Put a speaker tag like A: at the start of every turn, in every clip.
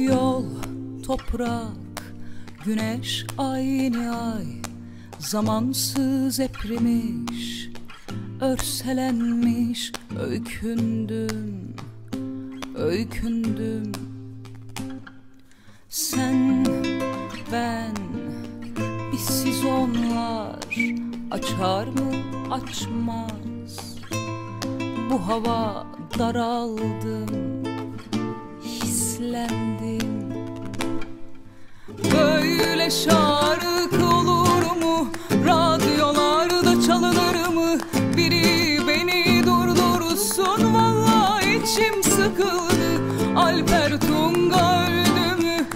A: Yol, toprak, güneş aynı ay. Zamansız eprimiş, örselenmiş. Öykündüm, öykündüm. Sen, ben, bizsiz onlar. Açar mı, açmaz? Bu hava daraldım şarkı olur mu? Radyolarda çalınır mı? Biri beni durdursun valla içim sıkıldı Alper Tunga öldü mü?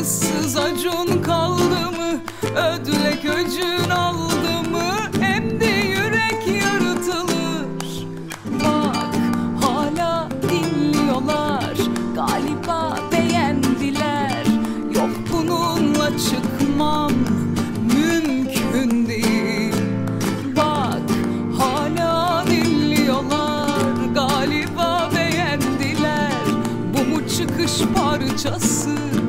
A: Issız acun kaldı mı? Ödlek öcün aldı mı? Emdi yürek yırtılır Bak hala dinliyorlar Galiba beğendiler Yok bununla çık çıkış parçası.